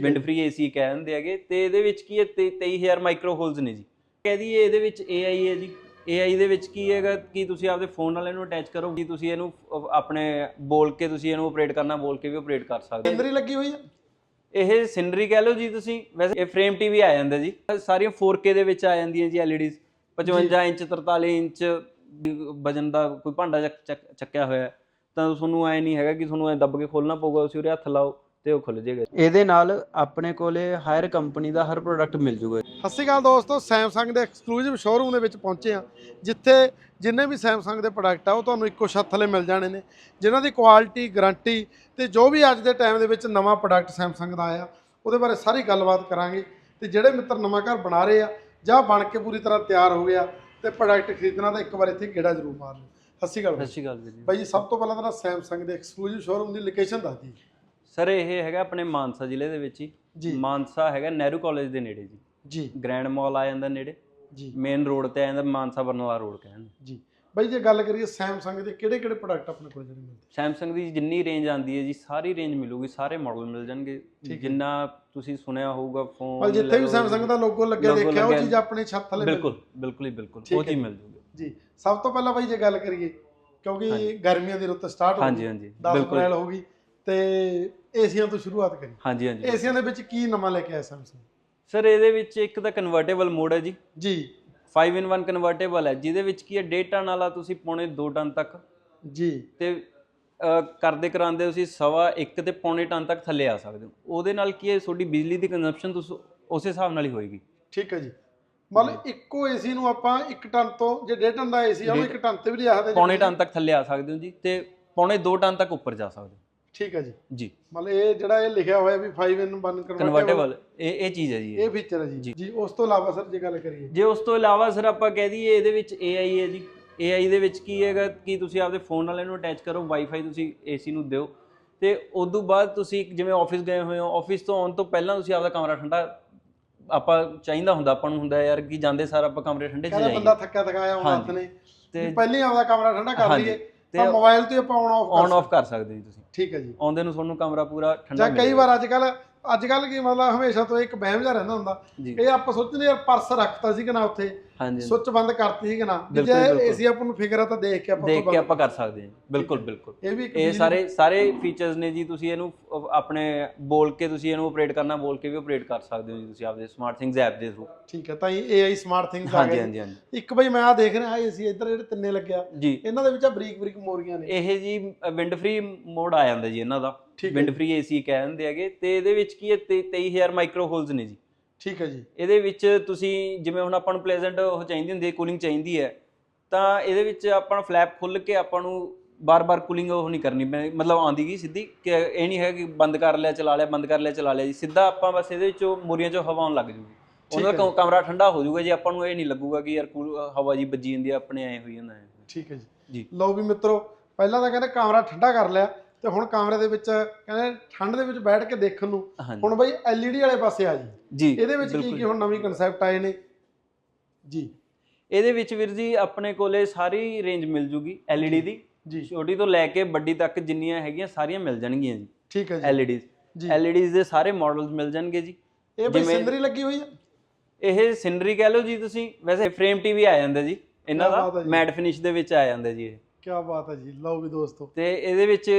Wind free AC ਕਹਿ ਦਿੰਦੇ ਹੈਗੇ ਤੇ ਇਹਦੇ ਵਿੱਚ ਕੀ ਹੈ ਤੇ 23000 ਮਾਈਕਰੋ ਹੋਲਸ ਨੇ ਜੀ। ਕਹਿ ਦਈਏ ਇਹਦੇ ਵਿੱਚ AI ਹੈ ਜੀ। AI ਦੇ ਵਿੱਚ ਕੀ ਹੈਗਾ ਕਿ ਤੁਸੀਂ ਆਪਦੇ ਫੋਨ ਨਾਲ ਇਹਨੂੰ ਅਟੈਚ ਕਰੋ ਕਿ ਤੁਸੀਂ ਇਹਨੂੰ ਅਹ ਆਪਣੇ ਬੋਲ ਕੇ ਤੁਸੀਂ ਇਹਨੂੰ ਆਪਰੇਟ ਕਰਨਾ ਬੋਲ ਕੇ ਵੀ ਆਪਰੇਟ ਕਰ ਸਕਦੇ ਹੋ। ਲੱਗੀ ਹੋਈ ਹੈ ਇਹ ਸਿਨਰੀ ਕਹਿ ਲਓ ਜੀ ਤੁਸੀਂ। ਵੈਸੇ ਇਹ ਫਰੇਮ ਟੀਵੀ ਆ ਜਾਂਦਾ ਜੀ। ਸਾਰੀਆਂ 4K ਦੇ ਵਿੱਚ ਆ ਜਾਂਦੀਆਂ ਜੀ LEDs 55 ਇੰਚ 43 ਇੰਚ ਵਜਨ ਦਾ ਕੋਈ ਭਾਂਡਾ ਚੱਕ- ਚੱਕ- ਚੱਕਿਆ ਹੋਇਆ। ਹੈ, ਤਾਂ ਤੁਹਾਨੂੰ ਐ ਨਹੀਂ ਹੈਗਾ ਕਿ ਤੁਹਾਨੂੰ ਐ ਦੱਬ ਕੇ ਖੋਲਣਾ ਪਊਗਾ ਤੁਸੀਂ ਉਹਦੇ ਹੱਥ ਲਾਓ। ਤੇ ਉਹ ਖੁੱਲ ਜਾਏਗਾ ਇਹਦੇ ਨਾਲ ਆਪਣੇ ਕੋਲੇ ਹਾਇਰ ਕੰਪਨੀ ਦਾ ਹਰ ਪ੍ਰੋਡਕਟ ਮਿਲ ਜੂਗਾ। ਸਤਿ ਸ਼੍ਰੀ ਅਕਾਲ ਦੋਸਤੋ ਸੈਮਸੰਗ ਦੇ ਐਕਸਕਲੂਸਿਵ ਸ਼ੋਰੂਮ ਦੇ ਵਿੱਚ ਪਹੁੰਚੇ ਆ ਜਿੱਥੇ ਜਿੰਨੇ ਵੀ ਸੈਮਸੰਗ ਦੇ ਪ੍ਰੋਡਕਟ ਆ ਉਹ ਤੁਹਾਨੂੰ ਇੱਕੋ ਛੱਤ ਥੱਲੇ ਮਿਲ ਜਾਣੇ ਨੇ ਜਿਨ੍ਹਾਂ ਦੀ ਕੁਆਲਿਟੀ ਗਾਰੰਟੀ ਤੇ ਜੋ ਵੀ ਅੱਜ ਦੇ ਟਾਈਮ ਦੇ ਵਿੱਚ ਨਵਾਂ ਪ੍ਰੋਡਕਟ ਸੈਮਸੰਗ ਦਾ ਆਇਆ ਉਹਦੇ ਬਾਰੇ ਸਾਰੀ ਗੱਲਬਾਤ ਕਰਾਂਗੇ। ਤੇ ਜਿਹੜੇ ਮਿੱਤਰ ਨਵਾਂ ਘਰ ਬਣਾ ਰਹੇ ਆ ਜਾਂ ਬਣ ਕੇ ਪੂਰੀ ਤਰ੍ਹਾਂ ਤਿਆਰ ਹੋ ਗਿਆ ਤੇ ਪ੍ਰੋਡਕਟ ਖਰੀਦਣਾ ਤਾਂ ਇੱਕ ਵਾਰ ਇੱਥੇ ਗੇੜਾ ਜ਼ਰੂਰ ਮਾਰ ਲਓ ਸਤਿ ਸ਼੍ਰੀ ਅਕਾਲ। ਸਤਿ ਸ਼੍ਰੀ ਅਕਾਲ ਵੀਰ ਜੀ। ਬਾਈ ਜੀ ਸਭ ਤੋਂ ਪਹਿਲਾਂ ਤਾਂ ਸੈਮਸੰਗ ਦੇ ਐਕਸਕਲੂਸਿਵ ਸ਼ੋਰੂਮ ਦੀ ਲੋਕੇਸ਼ਨ ਦੱਸ ਦਿਓ ਸਰ ਇਹ ਹੈਗਾ ਆਪਣੇ ਮਾਨਸਾ ਜ਼ਿਲ੍ਹੇ ਦੇ ਵਿੱਚ ਹੀ। ਮਾਨਸਾ ਹੈਗਾ ਨਹਿਰੂ ਕਾਲਜ ਦੇ ਨੇੜੇ ਜੀ। ਜੀ। ਗ੍ਰੈਂਡ ਮਾਲ ਆ ਜਾਂਦਾ ਨੇੜੇ। ਜੀ। ਮੇਨ ਰੋਡ ਤੇ ਆ ਜਾਂਦਾ ਮਾਨਸਾ ਬਰਨਾਲਾ ਰੋਡ ਕਹਿੰਦੇ ਜੀ। ਬਾਈ ਜੇ ਗੱਲ ਕਰੀਏ ਸੈਮਸੰਗ ਦੇ ਕਿਹੜੇ ਕਿਹੜੇ ਪ੍ਰੋਡਕਟ ਆਪਣੇ ਕੋਲ ਜਿਹੜੇ ਮਿਲਦੇ? ਸੈਮਸੰਗ ਦੀ ਜਿੰਨੀ ਰੇਂਜ ਆਂਦੀ ਹੈ ਜੀ ਸਾਰੀ ਰੇਂਜ ਮਿਲੂਗੀ ਸਾਰੇ ਮਾਡਲ ਮਿਲ ਜਾਣਗੇ। ਜਿੰਨਾ ਤੁਸੀਂ ਸੁਣਿਆ ਹੋਊਗਾ ਪਰ ਫੋਨ ਜਿੱਥੇ ਵੀ ਸੈਮਸੰਗ ਦਾ ਲੋਗੋ ਲੱਗਿਆ ਦੇਖਿਆ ਉਹ। ਚੀਜ਼ ਆਪਣੇ ਛੱਤ ਥੱਲੇ ਬਿਲਕੁਲ ਬਿਲਕੁਲ ਹੀ ਬਿਲਕੁਲ। ਉਹ ਚੀਜ਼। ਮਿਲ ਜੂਗੀ। ਜੀ। ਸਭ ਤੋਂ ਪਹਿਲਾਂ ਬਾਈ ਜੇ ਗੱਲ ਕਰੀਏ ਕਿਉਂਕਿ ਗਰਮੀਆਂ ਦੀ ਰੁੱਤ ਸਟਾਰਟ ਹੋ ਹਾਂਜੀ ਗਈ ਹਾਂਜੀ। 10 ਬਿਲਕੁਲ। ਅਪ੍ਰੈਲ ਹੋ ਗਈ ਤੇ ਏਸੀਆਂ ਤੋਂ ਸ਼ੁਰੂਆਤ ਕਰੀ। ਹਾਂਜੀ ਹਾਂਜੀ। ਏਸੀਆਂ ਦੇ ਵਿੱਚ ਕੀ ਨਵਾਂ ਲੈ ਕੇ ਆਇਆ ਸੈਮਸੰਗ ਸਰ ਇਹਦੇ ਵਿੱਚ ਇੱਕ ਤਾਂ ਕਨਵਰਟੇਬਲ ਮੋਡ ਹੈ ਜੀ। ਜੀ। 5 in 1 ਕਨਵਰਟੇਬਲ ਹੈ ਜਿਹਦੇ ਵਿੱਚ ਕੀ ਹੈ 1.5 ਟਨ ਵਾਲਾ ਤੁਸੀਂ ਪੌਣੇ 2 ਟਨ ਤੱਕ। ਜੀ। ਤੇ ਕਰਦੇ ਕਰਾਉਂਦੇ ਤੁਸੀਂ ਸਵਾ 1 ਤੇ ਪੌਣੇ ਟਨ ਤੱਕ ਥੱਲੇ ਆ ਸਕਦੇ ਹੋ। ਉਹਦੇ ਨਾਲ ਕੀ ਹੈ ਤੁਹਾਡੀ ਬਿਜਲੀ ਦੀ ਕੰਜ਼ੰਪਸ਼ਨ ਤੁਸੀਂ ਉਸੇ ਹਿਸਾਬ ਨਾਲ ਹੀ ਹੋਏਗੀ। ਠੀਕ ਹੈ ਜੀ। ਮਤਲਬ ਇੱਕੋ ਏਸੀ ਨੂੰ ਆਪਾਂ 1 ਟਨ ਤੋਂ ਜੇ 1.5 ਟਨ ਦਾ ਏਸੀ ਆ ਉਹ 1 ਟਨ ਤੇ ਵੀ ਲਿਆ ਸਕਦੇ ਪੌਣੇ ਟਨ ਤੱਕ ਥੱਲੇ ਆ ਸਕਦੇ ਹੋ ਜੀ ਤੇ ਪੌਣੇ 2 ਟਨ ਤੱਕ ਉੱਪਰ ਜਾ ਸਕਦੇ ਹੋ। ਠੀਕ ਹੈ ਜੀ। ਜੀ। ਮਤਲਬ ਇਹ ਜਿਹੜਾ ਇਹ ਲਿਖਿਆ ਹੋਇਆ ਵੀ 5 in 1 ਕਨਵਰਟੇਬਲ ਇਹ ਇਹ ਚੀਜ਼ ਹੈ ਜੀ ਇਹ। ਫੀਚਰ ਹੈ ਜੀ। ਜੀ। ਉਸ ਤੋਂ ਇਲਾਵਾ ਸਰ ਜੇ ਗੱਲ ਕਰੀਏ। ਜੇ ਉਸ ਤੋਂ ਇਲਾਵਾ ਸਰ ਆਪਾਂ ਕਹਿ ਦਈਏ ਇਹਦੇ ਵਿੱਚ AI ਹੈ ਜੀ। AI ਦੇ ਵਿੱਚ ਕੀ ਹੈਗਾ ਕਿ ਤੁਸੀਂ ਆਪਦੇ ਫੋਨ ਨਾਲ ਇਹਨੂੰ ਅਟੈਚ ਕਰੋ ਵਾਈਫਾਈ ਤੁਸੀਂ AC ਨੂੰ ਦਿਓ। ਤੇ ਉਸ ਤੋਂ ਬਾਅਦ ਤੁਸੀਂ ਜਿਵੇਂ ਆਫਿਸ ਗਏ ਹੋਏ ਹੋ ਆਫਿਸ ਤੋਂ ਆਉਣ ਤੋਂ ਪਹਿਲਾਂ ਤੁਸੀਂ ਆਪਦਾ ਕਮਰਾ ਠੰਡਾ ਆਪਾਂ ਚਾਹੀਦਾ ਹੁੰਦਾ ਆਪਾਂ ਨੂੰ ਹੁੰਦਾ ਯਾਰ ਕਿ ਜਾਂਦੇ ਸਾਰ ਆਪਾਂ ਕਮਰੇ ਠੰਡੇ 'ਚ ਜਾਈਏ। ਬੰਦਾ ਥੱਕਿਆ ਥਕਾਇਆ ਆਉਂਦਾ ਹੱਥ ਨੇ ਤੇ ਪਹਿਲਾਂ ਆਪਦਾ ਕਮਰਾ ਠੰਡਾ ਕਰ ਲਈਏ। ਤੇ ਮੋਬਾਈਲ ਤੋਂ ਆਪਾਂ ਆਨ ਆਫ ਕਰ ਸਕਦੇ ਜੀ ਤੁਸੀਂ। ਠੀਕ ਹੈ ਜੀ। ਆਉਂਦੇ ਨੂੰ ਤੁਹਾਨੂੰ ਕਮਰਾ ਪੂਰਾ ਠੰਡਾ ਜਾਂ ਕਈ ਵਾਰ ਅੱਜ ਕੱਲ ਅੱਜ ਕੱਲ ਕੀ ਮਤਲਬ ਹਮੇਸ਼ਾ ਤੋਂ ਇੱਕ ਵਹਿਮ ਜਿਹਾ ਰਹਿੰਦਾ ਹੁੰਦਾ। ਇਹ ਆਪਾਂ ਸੋਚਦੇ ਯਾਰ ਪਰਸ ਰੱਖਤਾ ਸੀ ਕਿ ਨਾ ਉੱਥੇ ਸੁੱਚ ਬੰਦ ਕਰਤੀ ਸੀ ਕਿ ਨਾ। ਜੇ। ਏਸੀ ਆਪਾਂ ਨੂੰ ਫਿਕਰ ਆ ਤਾਂ ਦੇਖ ਕੇ ਆਪਾਂ ਦੇਖ ਕੇ ਆਪਾਂ ਕਰ ਸਕਦੇ ਹਾਂ। ਬਿਲਕੁਲ ਬਿਲਕੁਲ। ਇਹ ਵੀ ਇੱਕ ਇਹ ਸਾਰੇ ਸਾਰੇ ਫੀਚਰਸ ਨੇ ਜੀ ਤੁਸੀਂ ਇਹਨੂੰ ਆਪਣੇ ਬੋਲ ਕੇ ਤੁਸੀਂ ਇਹਨੂੰ ਆਪਰੇਟ ਕਰਨਾ ਬੋਲ ਕੇ ਵੀ ਆਪਰੇਟ ਕਰ ਸਕਦੇ ਹੋ ਜੀ ਤੁਸੀਂ ਆਪਦੇ ਸਮਾਰਟ ਥਿੰਗਸ ਐਪ ਦੇ ਥਰੂ ਠੀਕ ਹੈ ਤਾਂ ਇਹ AI ਸਮਾਰਟ ਥਿੰਗਸ ਆ ਗਏ। ਹਾਂਜੀ ਹਾਂਜੀ। ਇੱਕ ਬਈ ਮੈਂ ਆ ਦੇਖ ਰਿਹਾ ਏਸੀ ਇੱਧਰ ਜਿਹੜੇ ਤਿੰਨੇ ਲੱਗਿਆ। ਇਹਨਾਂ ਦੇ ਵਿੱਚ ਆ ਬਰੀਕ ਬਰੀਕ ਮੋਰੀਆਂ ਨੇ। ਇਹ ਜੀ ਵਿੰਡ ਫ੍ਰੀ ਮੋਡ ਆ ਜਾਂਦਾ ਜੀ ਇਹਨਾਂ ਦਾ। ਵਿੰਡ ਫ੍ਰੀ ਏਸੀ ਕਹਿ ਦਿੰਦੇ ਹੈਗੇ ਤੇ ਇਹਦੇ ਵਿੱਚ ਕੀ ਹੈ? ਤੇ 23000 ਮਾਈਕਰੋ ਹੋਲਸ ਨੇ ਜੀ। ਠੀਕ ਹੈ ਜੀ। ਇਹਦੇ ਵਿੱਚ ਤੁਸੀਂ ਜਿਵੇਂ ਹੁਣ ਆਪਾਂ ਨੂੰ ਪਲੇਜ਼ੈਂਟ ਉਹ ਚਾਹੀਦੀ ਹੁੰਦੀ ਹੈ ਕੂਲਿੰਗ ਚਾਹੀਦੀ ਹੈ ਤਾਂ ਇਹਦੇ ਵਿੱਚ ਆਪਾਂ ਫਲੈਪ ਖੁੱਲ ਕੇ ਆਪਾਂ ਨੂੰ ਬਾਰ-ਬਾਰ ਕੂਲਿੰਗ ਉਹ ਨਹੀਂ ਕਰਨੀ ਮਤਲਬ ਆਉਂਦੀ ਗਈ ਸਿੱਧੀ ਕਿ ਇਹ ਨਹੀਂ ਹੈ ਕਿ ਬੰਦ ਕਰ ਲਿਆ ਚਲਾ ਲਿਆ ਬੰਦ ਕਰ ਲਿਆ ਚਲਾ ਲਿਆ ਜੀ। ਸਿੱਧਾ ਆਪਾਂ ਬਸ ਇਹਦੇ ਵਿੱਚੋਂ ਮੋਰੀਆਂ ਚੋਂ ਹਵਾ ਆਉਣ ਲੱਗ ਜੂਗੀ। ਕ- ਕਮਰਾ ਠੰਡਾ ਹੋ ਜਾਊਗਾ ਜੀ ਆਪਾਂ ਨੂੰ ਇਹ ਨਹੀਂ ਲੱਗੂਗਾ ਕਿ ਯਾਰ ਹਵਾ ਜੀ ਵੱਜੀ ਜਾਂਦੀ ਹੈ ਆਪਣੇ ਐ ਹੋਈ ਜਾਂਦਾ ਹੈ ਠੀਕ ਹੈ ਜੀ। ਜੀ। ਲਓ ਵੀ ਮਿੱਤਰੋ ਪਹਿਲਾਂ ਤਾਂ ਕਹਿੰਦੇ ਕਮਰਾ ਠੰਡਾ ਕਰ ਲਿਆ ਤੇ ਹੁਣ ਕਮਰੇ ਦੇ ਵਿੱਚ ਕਹਿੰਦੇ ਠੰਡ ਦੇ ਵਿੱਚ ਬੈਠ ਕੇ ਦੇਖਣ ਨੂੰ ਹੁਣ ਬਈ LED ਵਾਲੇ ਪਾਸੇ ਆ ਜੀ। ਜੀ ਇਹਦੇ ਵਿੱਚ ਕੀ। ਕੀ ਹੁਣ ਨਵੀਂ ਕਨਸੈਪਟ ਆਏ ਨੇ? ਜੀ। ਇਹਦੇ ਵਿੱਚ ਵੀਰ ਜੀ ਆਪਣੇ ਕੋਲੇ ਸਾਰੀ ਰੇਂਜ ਮਿਲ ਜੂਗੀ LED ਦੀ। ਜੀ। ਛੋਟੀ ਤੋਂ ਲੈ ਕੇ ਵੱਡੀ ਤੱਕ ਜਿੰਨੀਆਂ ਹੈਗੀਆਂ ਸਾਰੀਆਂ ਮਿਲ ਜਾਣਗੀਆਂ ਜੀ। ਠੀਕ ਹੈ ਜੀ। LEDs ਜੀ। LEDs ਦੇ ਸਾਰੇ ਮਾਡਲਸ ਮਿਲ ਜਾਣਗੇ ਜੀ। ਇਹ ਬਈ ਸਿੰਦਰੀ ਲੱਗੀ ਹੋਈ ਹੈ ਇਹ ਸਿਨਰੀ ਕਹਿ ਲਓ ਜੀ ਤੁਸੀਂ ਵੈਸੇ ਫਰੇਮ ਟੀਵੀ ਆ ਜਾਂਦਾ ਜੀ ਇਹਨਾਂ ਦਾ। ਮੈਟ ਫਿਨਿਸ਼ ਦੇ ਵਿੱਚ ਆ ਜਾਂਦਾ ਜੀ ਇਹ। ਕੀ ਬਾਤ ਹੈ ਜੀ ਲਓ ਵੀ ਦੋਸਤੋ। ਤੇ ਇਹਦੇ ਵਿੱਚ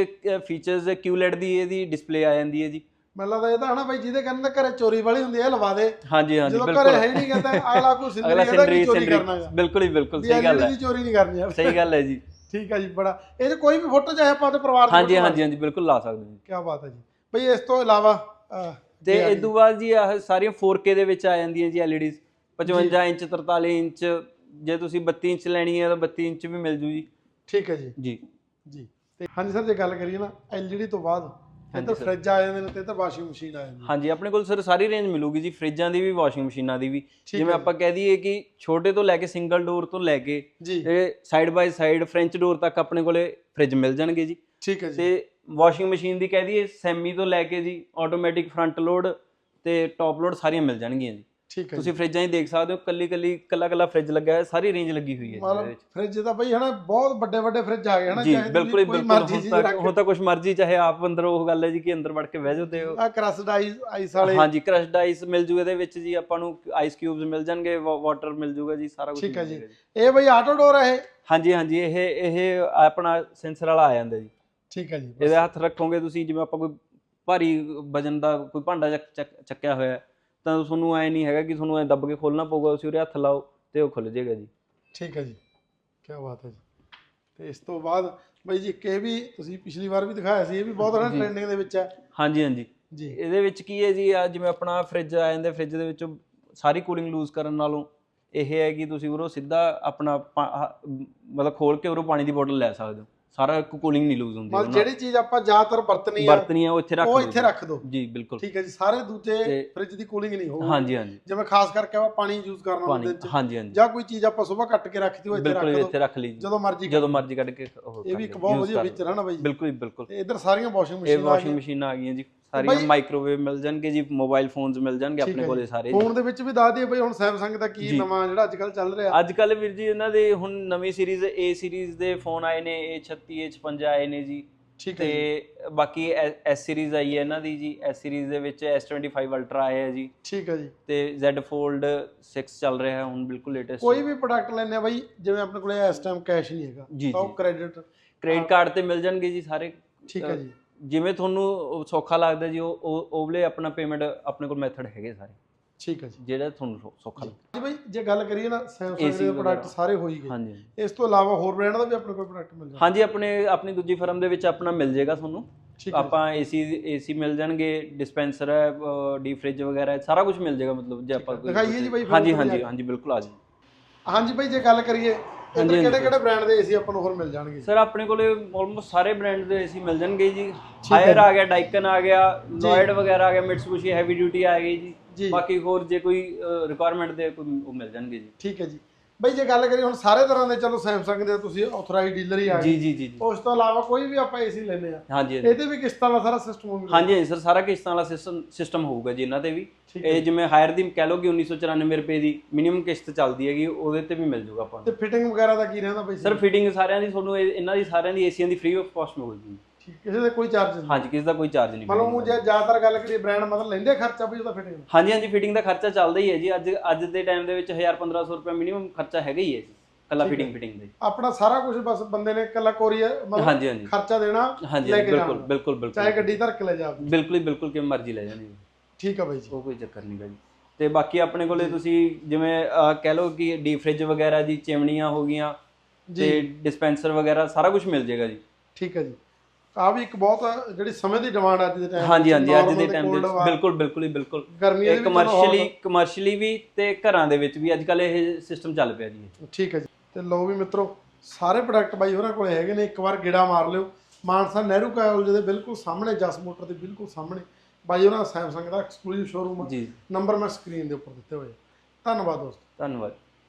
ਫੀਚਰਸ QLED ਦੀ ਇਹਦੀ ਡਿਸਪਲੇ ਆ ਜਾਂਦੀ ਹੈ ਜੀ। ਮੈਨੂੰ ਲੱਗਦਾ ਇਹ ਤਾਂ ਹਨਾ ਬਈ ਜਿਹਦੇ ਕਹਿੰਦੇ ਘਰੇ ਚੋਰੀ ਵਾਲੀ ਹੁੰਦੀ ਹੈ ਲਵਾ ਦੇ। ਹਾਂਜੀ ਹਾਂਜੀ ਜਦੋਂ ਘਰੇ ਬਿਲਕੁਲ ਹੈ ਨਹੀਂ ਕਹਿੰਦਾ ਅਗਲਾ ਕੋਈ ਸਿੰਦਰੀ ਚੋਰੀ ਕਰਨਾ ਬਿਲਕੁਲ ਹੀ ਬਿਲਕੁਲ ਸਹੀ ਗੱਲ ਹੈ। ਚੋਰੀ ਨਹੀਂ ਕਰਨੀ ਹੈ ਸਹੀ ਗੱਲ ਹੈ ਜੀ। ਠੀਕ ਹੈ ਜੀ ਬੜਾ। ਇਹ ਕੋਈ ਵੀ ਫੋਟੋ ਚਾਹੇ ਆਪਾਂ ਤੇ ਪਰਿਵਾਰ ਦੀ ਹਾਂਜੀ ਹਾਂਜੀ ਹਾਂਜੀ ਬਿਲਕੁਲ ਲਾ ਸਕਦੇ ਜੀ। ਕੀ ਬਾਤ ਹੈ ਜੀ। ਬਈ ਇਸ ਤੋਂ ਇਲਾਵਾ ਤੇ ਇਸ ਤੋਂ ਬਾਅਦ ਜੀ ਆਹ ਸਾਰੀਆਂ 4K ਦੇ ਵਿੱਚ ਆ ਜਾਂਦੀਆਂ ਜੀ LEDs 55 ਇੰਚ 43 ਇੰਚ ਜੇ ਤੁਸੀਂ 32 ਇੰਚ ਲੈਣੀ ਹੈ ਤਾਂ 32 ਇੰਚ ਵੀ ਮਿਲ ਜੂ ਜੀ। ਠੀਕ ਹੈ ਜੀ। ਜੀ। ਜੀ। ਤੇ ਹਾਂਜੀ ਸਰ ਜੇ ਗੱਲ ਕਰੀਏ ਨਾ LED ਤੋਂ ਬਾਅਦ ਇੱਧਰ ਸਰ। ਫ੍ਰਿਜ ਆ ਜਾਂਦੇ ਨੇ ਤੇ ਇੱਧਰ ਵਾਸ਼ਿੰਗ ਮਸ਼ੀਨ ਆ ਜਾਂਦੀ ਹਾਂਜੀ ਆਪਣੇ ਕੋਲ ਸਰ ਸਾਰੀ ਰੇਂਜ ਮਿਲੂਗੀ ਜੀ ਫ੍ਰਿਜਾਂ ਦੀ ਵੀ ਵਾਸ਼ਿੰਗ ਮਸ਼ੀਨਾਂ ਦੀ ਵੀ। ਜਿਵੇਂ ਆਪਾਂ ਕਹਿ ਦਈਏ ਕਿ ਛੋਟੇ ਤੋਂ ਲੈ ਕੇ ਸਿੰਗਲ ਡੋਰ ਤੋਂ ਲੈ ਕੇ ਤੇ side by side French door ਤੱਕ ਆਪਣੇ ਕੋਲੇ ਫ੍ਰਿਜ ਮਿਲ ਜਾਣਗੇ ਜੀ। ਠੀਕ ਹੈ ਜੀ। ਤੇ ਵਾਸ਼ਿੰਗ ਮਸ਼ੀਨ ਦੀ ਕਹਿ ਦਈਏ ਸੈਮੀ ਤੋਂ ਲੈ ਕੇ ਜੀ ਆਟੋਮੈਟਿਕ ਫਰੰਟ ਲੋਡ ਤੇ ਟੌਪ ਲੋਡ ਸਾਰੀਆਂ ਮਿਲ ਜਾਣਗੀਆਂ ਜੀ। ਠੀਕ ਹੈ ਤੁਸੀਂ ਫ੍ਰਿਜਾਂ ਹੀ ਦੇਖ ਸਕਦੇ ਹੋ ਕੱਲੀ ਕੱਲੀ ਕੱਲਾ ਕੱਲਾ ਫ੍ਰਿਜ ਲੱਗਾ ਹੈ ਸਾਰੀ ਰੇਂਜ ਲੱਗੀ ਹੋਈ ਹੈ ਮਤਲਬ ਫ੍ਰਿਜ ਤਾਂ ਬਈ ਹਨਾ ਬਹੁਤ ਵੱਡੇ ਵੱਡੇ ਫ੍ਰਿਜ ਆ ਗਏ ਹਨਾ ਜੀ ਬਿਲਕੁਲ ਬਿਲਕੁਲ ਹੁਣ ਤਾਂ ਕੁਝ ਮਰਜ਼ੀ ਚਾਹੇ ਆਪ ਅੰਦਰ ਉਹ ਗੱਲ ਹੈ ਜੀ ਕਿ ਅੰਦਰ ਵੜ ਕੇ ਬਹਿ ਜਾਓ ਤੇ ਆ ਕਰਸਡ ਆਈਸ ਆਈਸ ਵਾਲੇ। ਹਾਂਜੀ ਕ੍ਰਸ਼ਡ ਆਈਸ ਮਿਲ ਜੂਗਾ ਇਹਦੇ ਵਿੱਚ ਜੀ ਆਪਾਂ ਨੂੰ ਆਈਸ ਕਿਊਬਸ ਮਿਲ ਜਾਣਗੇ ਵਾਟਰ ਮਿਲ ਜੂਗਾ ਜੀ ਸਾਰਾ ਕੁਝ ਠੀਕ ਹੈ ਜੀ। ਇਹ ਬਈ ਆਟੋ ਡੋਰ ਹੈ ਇਹ? ਹਾਂਜੀ ਹਾਂਜੀ ਇਹ ਇਹ ਆਪਣਾ ਸੈਂਸਰ ਵਾਲਾ ਆ ਜਾਂਦਾ ਜੀ। ਠੀਕ ਹੈ ਜੀ। ਇਹਦੇ ਹੱਥ ਰੱਖੋਗੇ ਤੁਸੀਂ ਜਿਵੇਂ ਆਪਾਂ ਕੋਈ ਭਾਰੀ ਵਜਨ ਦਾ ਕੋਈ ਭਾਂਡਾ ਚੱਕ- ਚੱਕ- ਚੱਕਿਆ ਹੋਇਆ ਤਾਂ ਤੁਹਾਨੂੰ ਐ ਨਹੀਂ ਹੈਗਾ ਕਿ ਤੁਹਾਨੂੰ ਐ ਦੱਬ ਕੇ ਖੋਲਣਾ ਪਊਗਾ ਤੁਸੀਂ ਉਹਦੇ ਹੱਥ ਲਾਓ ਤੇ ਉਹ ਖੁੱਲ ਜਾਏਗਾ ਜੀ। ਠੀਕ ਹੈ ਜੀ। ਕੀ ਬਾਤ ਹੈ ਜੀ। ਤੇ ਇਸ ਤੋਂ ਬਾਅਦ ਬਈ ਜੀ ਇਹ ਵੀ ਤੁਸੀਂ ਪਿਛਲੀ ਵਾਰ ਵੀ ਦਿਖਾਇਆ ਸੀ ਇਹ ਵੀ ਬਹੁਤ ਜੀ। ਟ੍ਰੈਂਡਿੰਗ ਦੇ ਵਿੱਚ ਹੈ। ਹਾਂਜੀ ਹਾਂਜੀ। ਜੀ। ਇਹਦੇ ਵਿੱਚ ਕੀ ਹੈ ਜੀ ਆ ਜਿਵੇਂ ਆਪਣਾ ਫ੍ਰਿਜ ਆ ਜਾਂਦੇ ਫ੍ਰਿਜ ਦੇ ਵਿੱਚੋਂ ਸਾਰੀ ਕੂਲਿੰਗ ਲੂਜ਼ ਕਰਨ ਨਾਲੋਂ ਇਹ ਹੈ ਕਿ ਤੁਸੀਂ ਉਰੋਂ ਸਿੱਧਾ ਆਪਣਾ ਮਤਲਬ ਖੋਲ ਕੇ ਉਰੋਂ ਪਾਣੀ ਦੀ ਬੋਤਲ ਲੈ ਸਕਦੇ ਹੋ। ਸਾਰਾ ਕੂਲਿੰਗ ਨਹੀਂ ਲੂਜ਼ ਹੁੰਦੀ ਮਤਲਬ। ਜਿਹੜੀ ਚੀਜ਼ ਆਪਾਂ ਜ਼ਿਆਦਾਤਰ ਵਰਤਣੀ ਆ ਵਰਤਣੀ ਆ ਉਹ ਇੱਥੇ ਰੱਖ ਉਹ ਦਿਓ ਇੱਥੇ ਜੀ। ਰੱਖ ਦਿਓ ਜੀ ਬਿਲਕੁਲ। ਠੀਕ ਹੈ ਜੀ ਸਾਰੇ ਦੂਜੇ ਫ੍ਰਿਜ ਦੀ ਕੂਲਿੰਗ ਨਹੀਂ ਹੋਊਗੀ। ਹਾਂਜੀ ਹਾਂਜੀ। ਜਿਵੇਂ ਖਾਸ ਕਰਕੇ ਆਪਾਂ ਪਾਣੀ ਯੂਜ਼ ਕਰਨਾ ਹੁੰਦਾ ਦਿਨ ਚ ਹਾਂਜੀ ਹਾਂਜੀ। ਜਾਂ ਕੋਈ ਚੀਜ਼ ਆਪਾਂ ਸਵੇਰ ਕੱਟ ਕੇ ਰੱਖਤੀ ਉਹ ਇੱਥੇ ਰੱਖ ਬਿਲਕੁਲ ਦਿਓ ਇੱਥੇ ਰੱਖ ਲਈ। ਜਦੋਂ ਮਰਜ਼ੀ ਜਦੋਂ ਮਰਜ਼ੀ ਕੱਢ ਕੇ ਉਹ ਇਹ ਵੀ ਇੱਕ ਬਹੁਤ ਵਧੀਆ। ਫੀਚਰ ਹੈ ਨਾ ਬਾਈ ਬਿਲਕੁਲ ਬਿਲਕੁਲ। ਇੱਧਰ ਸਾਰੀਆਂ ਵਾਸ਼ਿੰਗ ਮਸ਼ੀਨਾਂ ਆ ਵਾਸ਼ਿੰਗ ਗਈਆਂ। ਮਸ਼ੀਨ ਆ ਗਈਆਂ ਜੀ। ਸਾਰੀਆਂ ਮਾਈਕ੍ਰੋਵੇਵ ਮਿਲ ਜਾਣਗੇ ਜੀ ਮੋਬਾਈਲ ਫੋਨਸ ਮਿਲ ਜਾਣਗੇ ਆਪਣੇ ਕੋਲੇ। ਸਾਰੇ। ਫੋਨ ਦੇ ਵਿੱਚ ਵੀ ਦੱਸ ਦਈਏ ਬਈ ਹੁਣ ਸੈਮਸੰਗ ਦਾ ਕੀ। ਨਵਾਂ ਜਿਹੜਾ ਅੱਜ ਕੱਲ ਚੱਲ ਰਿਹਾ। ਅੱਜ ਕੱਲ ਵੀਰ ਜੀ ਇਹਨਾਂ ਦੇ ਹੁਣ ਨਵੀਂ ਸੀਰੀਜ਼ A ਸੀਰੀਜ਼ ਦੇ ਫੋਨ ਆਏ ਨੇ A36 A56 ਆਏ ਨੇ ਜੀ। ਠੀਕ ਹੈ ਤੇ ਬਾਕੀ S ਸੀਰੀਜ਼ ਆਈ ਹੈ ਇਹਨਾਂ ਦੀ ਜੀ। S ਸੀਰੀਜ਼ ਦੇ ਵਿੱਚ S25 ਅਲਟਰਾ ਆਇਆ ਹੈ ਜੀ। ਠੀਕ ਹੈ ਜੀ। ਤੇ Z Fold 6 ਚੱਲ ਰਿਹਾ ਹੈ ਹੁਣ ਬਿਲਕੁਲ ਲੇਟੈਸਟ ਕੋਈ ਵੀ ਪ੍ਰੋਡਕਟ ਲੈਣੇ ਆ ਬਾਈ ਜਿਵੇਂ ਆਪਣੇ ਕੋਲੇ ਇਸ ਟਾਈਮ ਕੈਸ਼ ਨਹੀਂ ਹੈਗਾ। ਤਾਂ। ਕ੍ਰੈਡਿਟ ਕ੍ਰੈਡਿਟ ਕਾਰਡ ਤੇ ਮਿਲ ਜਾਣਗੇ ਜੀ ਸਾਰੇ। ਠੀਕ ਹੈ ਜੀ। ਜਿਵੇਂ ਤੁਹਾਨੂੰ ਉਹ ਸੌਖਾ ਲੱਗਦਾ ਜੀ ਉਹ ਉਹ ਉਹਲੇ ਆਪਣਾ ਪੇਮੈਂਟ ਆਪਣੇ ਕੋਲ ਮੈਥਡ ਹੈਗੇ ਸਾਰੇ। ਠੀਕ ਹੈ ਜੀ। ਜਿਹੜਾ ਤੁਹਾਨੂੰ ਸੌ- ਸੌਖਾ ਲੱਗਦਾ। ਜੀ ਬਾਈ ਜੇ ਗੱਲ ਕਰੀਏ ਨਾ ਸੈਮਸੰਗ AC ਦੇ ਵਗੈਰਾ। ਪ੍ਰੋਡਕਟ ਸਾਰੇ ਹੋ ਹੀ ਗਏ। ਹਾਂਜੀ। ਇਸ ਤੋਂ ਇਲਾਵਾ ਹੋਰ ਬ੍ਰਾਂਡ ਦਾ ਵੀ ਆਪਣੇ ਕੋਲ ਪ੍ਰੋਡਕਟ ਮਿਲ ਜਾਂਦਾ ਹਾਂਜੀ ਆਪਣੇ ਆਪਣੀ ਦੂਜੀ ਫਰਮ ਦੇ ਵਿੱਚ ਆਪਣਾ ਮਿਲ ਜਾਏਗਾ ਤੁਹਾਨੂੰ। ਠੀਕ ਹੈ ਆਪਾਂ ਏਸੀ ਏਸੀ ਮਿਲ ਜਾਣਗੇ ਡਿਸਪੈਂਸਰ ਹੈ ਡੀ ਫ੍ਰਿਜ ਵਗੈਰਾ ਹੈ, ਸਾਰਾ ਕੁਝ ਮਿਲ ਜਾਏਗਾ ਮਤਲਬ ਜੇ ਆਪਾਂ ਕੋਈ- ਦਿਖਾਈਏ ਜੀ ਬਾਈ ਫਿਰ ਹਾਂਜੀ ਹਾਂਜੀ। ਹਾਂਜੀ ਬਿਲਕੁਲ ਆ ਜੀ ਹਾਂਜੀ ਬਾਈ ਜੇ ਗੱਲ ਕਰੀਏ ਹਾਂਜੀ, ਕਿਹੜੇ ਕਿਹੜੇ ਬ੍ਰਾਂਡ ਦੇ ਏਸੀ ਆਪਾਂ ਨੂੰ ਹੋਰ ਮਿਲ ਜਾਣਗੇ? ਸਰ ਆਪਣੇ ਕੋਲੇ ਆਲਮੋਸਟ ਸਾਰੇ ਬ੍ਰਾਂਡ ਦੇ ਏਸੀ ਮਿਲ ਜਾਣਗੇ ਜੀ। ਹਾਇਰ। ਆ ਗਿਆ ਡਾਈਕਨ ਆ ਗਿਆ ਲੋਇਡ ਵਗੈਰਾ ਆ ਗਿਆ ਮਿਟਸੂਬਿਸ਼ੀ ਹੈਵੀ ਡਿਊਟੀ ਆ ਗਈ ਜੀ। ਬਾਕੀ ਹੋਰ ਜੇ ਕੋਈ ਰਿਕੁਆਇਰਮੈਂਟ ਦੇ ਕੋਈ ਉਹ ਮਿਲ ਜਾਣਗੇ ਜੀ। ਠੀਕ ਹੈ ਜੀ। ਬਾਈ ਜੇ ਗੱਲ ਕਰੀਏ ਹੁਣ ਸਾਰੇ ਤਰ੍ਹਾਂ ਦੇ ਚਲੋ ਸੈਮਸੰਗ ਦੇ ਤੁਸੀਂ ਆਥੋਰਾਈਜ਼ ਡੀਲਰ ਹੀ ਆ ਜੀ ਗਏ। ਜੀ ਜੀ ਜੀ। ਉਸ ਤੋਂ ਇਲਾਵਾ ਕੋਈ ਵੀ ਆਪਾਂ ਏਸੀ ਲੈਨੇ ਆ। ਹਾਂਜੀ ਹਾਂਜੀ। ਇਹਦੇ ਵੀ ਕਿਸ਼ਤਾਂ ਦਾ ਸਾਰਾ ਸਿਸਟਮ ਹੋਊਗਾ। ਹਾਂਜੀ ਹਾਂਜੀ ਸਰ ਸਾਰਾ ਕਿਸ਼ਤਾਂ ਵਾਲਾ ਸਿਸਟਮ ਸਿਸਟਮ ਹੋਊਗਾ ਜੀ ਇਹਨਾਂ ਤੇ ਵੀ। ਠੀਕ ਹੈ ਇਹ ਜਿਵੇਂ ਹਾਇਰ ਦੀ ਕਹਿ ਲਓ ਕਿ 1994 ਰੁਪਏ ਦੀ ਮਿਨੀਮਮ ਕਿਸ਼ਤ ਚੱਲਦੀ ਹੈਗੀ ਉਹਦੇ ਤੇ ਵੀ ਮਿਲ ਜੂਗਾ ਆਪਾਂ ਤੇ ਫਿਟਿੰਗ ਵਗੈਰਾ ਦਾ ਕੀ ਰਹਿੰਦਾ ਬਾਈ? ਸਰ ਫਿਟਿੰਗ ਸਾਰਿਆਂ ਦੀ ਤੁਹਾਨੂੰ ਇਹ- ਇਹਨਾਂ ਦੀ ਸਾਰਿਆਂ ਦੀ ਏਸੀਆਂ ਦੀ ਫ੍ਰੀ ਆਫ ਕਾਸਟ ਮਿਲ ਜੂਗੀ ਠੀਕ ਕਿਸੇ ਦੇ ਕੋਈ ਚਾਰਜ ਨਹੀਂ। ਹਾਂਜੀ ਕਿਸੇ ਦਾ ਕੋਈ ਚਾਰਜ ਨਹੀਂ ਮਤਲਬ ਉਹ ਜੇ ਜ਼ਿਆਦਾਤਰ ਗੱਲ ਕਰੀਏ ਬ੍ਰਾਂਡ ਮਤਲਬ ਲੈਂਦੇ ਖਰਚਾ ਵੀ ਉਹਦਾ ਫਿਟਿੰਗ ਹਾਂਜੀ ਹਾਂਜੀ ਫਿਟਿੰਗ ਦਾ ਖਰਚਾ ਚੱਲਦਾ ਹੀ ਹੈ ਜੀ। ਅੱਜ ਅੱਜ ਦੇ ਟਾਈਮ ਦੇ ਵਿੱਚ 1000 1500 ਰੁਪਏ ਮਿਨੀਮਮ ਖਰਚਾ ਹੈਗਾ ਹੀ ਹੈ ਜੀ ਕੱਲਾ। ਫਿਟਿੰਗ ਫਿਟਿੰਗ ਦਾ। ਆਪਣਾ ਸਾਰਾ ਕੁਝ ਬਸ ਬੰਦੇ ਨੇ ਇਕੱਲਾ ਕੋਰੀਅਰ ਮਤਲਬ ਹਾਂਜੀ ਹਾਂਜੀ। ਖਰਚਾ ਦੇਣਾ ਲੈ ਹਾਂਜੀ, ਕੇ ਬਿਲਕੁਲ ਜਾਣਾ। ਬਿਲਕੁਲ। ਚਾਹੇ ਬਿਲਕੁਲ ਗੱਡੀ ਧਰ ਕੇ ਲੈ ਜਾ ਬਿਲਕੁਲ ਹੀ ਬਿਲਕੁਲ ਕਿ ਮਰਜ਼ੀ ਲੈ ਜਾਣੀ ਠੀਕ ਆ ਬਾਈ ਜੀ। ਉਹ ਕੋਈ ਚੱਕਰ ਨਹੀਂ ਗਾ ਜੀ। ਤੇ ਬਾਕੀ ਆਪਣੇ ਕੋਲੇ ਤੁਸੀਂ ਜਿਵੇਂ ਕਹਿ ਲਓ ਕਿ ਡੀਪ ਫ੍ਰਿਜ ਵਗੈਰਾ ਜੀ ਚਿਮਨੀਆਂ ਹੋ ਗਈਆਂ ਤੇ ਡਿਸਪੈਂਸਰ ਵਗੈਰਾ ਸਾਰਾ ਕੁਝ ਮਿਲ ਜਾਏਗਾ ਜੀ। ਠੀਕ ਹੈ ਜੀ। ਆ ਵੀ ਇੱਕ ਬਹੁਤ ਜਿਹੜੀ ਸਮੇਂ ਦੀ ਡਿਮਾਂਡ ਅੱਜ ਦੇ ਟਾਈਮ ਹਾਂਜੀ ਹਾਂਜੀ ਅੱਜ ਦੇ ਟਾਈਮ ਦੇ ਬਿਲਕੁਲ ਬਿਲਕੁਲ ਹੀ ਬਿਲਕੁਲ। ਗਰਮੀਆਂ ਦੇ ਕਮਰਸ਼ੀਅਲੀ ਕਮਰਸ਼ੀਅਲੀ ਵੀ ਤੇ ਘਰਾਂ ਦੇ ਵਿੱਚ ਵੀ ਅੱਜ ਕੱਲ ਇਹ ਸਿਸਟਮ ਚੱਲ ਪਿਆ ਜੀ। ਠੀਕ ਹੈ ਜੀ। ਤੇ ਲਓ ਵੀ ਮਿੱਤਰੋ ਸਾਰੇ ਪ੍ਰੋਡਕਟ ਬਾਈ ਹੋਰਾਂ ਕੋਲੇ ਹੈਗੇ ਨੇ। ਇੱਕ ਵਾਰ ਗੇੜਾ ਮਾਰ ਲਿਓ। ਮਾਨਸਾ ਨਹਿਰੂ ਕਾਲਜ ਦੇ ਬਿਲਕੁਲ ਸਾਹਮਣੇ ਜਸ ਮੋਟਰ ਦੇ ਬਿਲਕੁਲ ਸਾਹਮਣੇ। ਬਾਈ ਉਹਨਾਂ ਸੈਮਸੰਗ ਦਾ ਐਕਸਕਲੂਸਿਵ ਸ਼ੋਰੂਮ ਆ। ਜੀ। ਨੰਬਰ ਮੈਂ ਸਕਰੀਨ ਦੇ ਉੱਪਰ ਦਿੱਤੇ ਹੋਏ। ਧੰਨਵਾਦ ਦੋਸਤੋ। ਧੰਨਵਾਦ।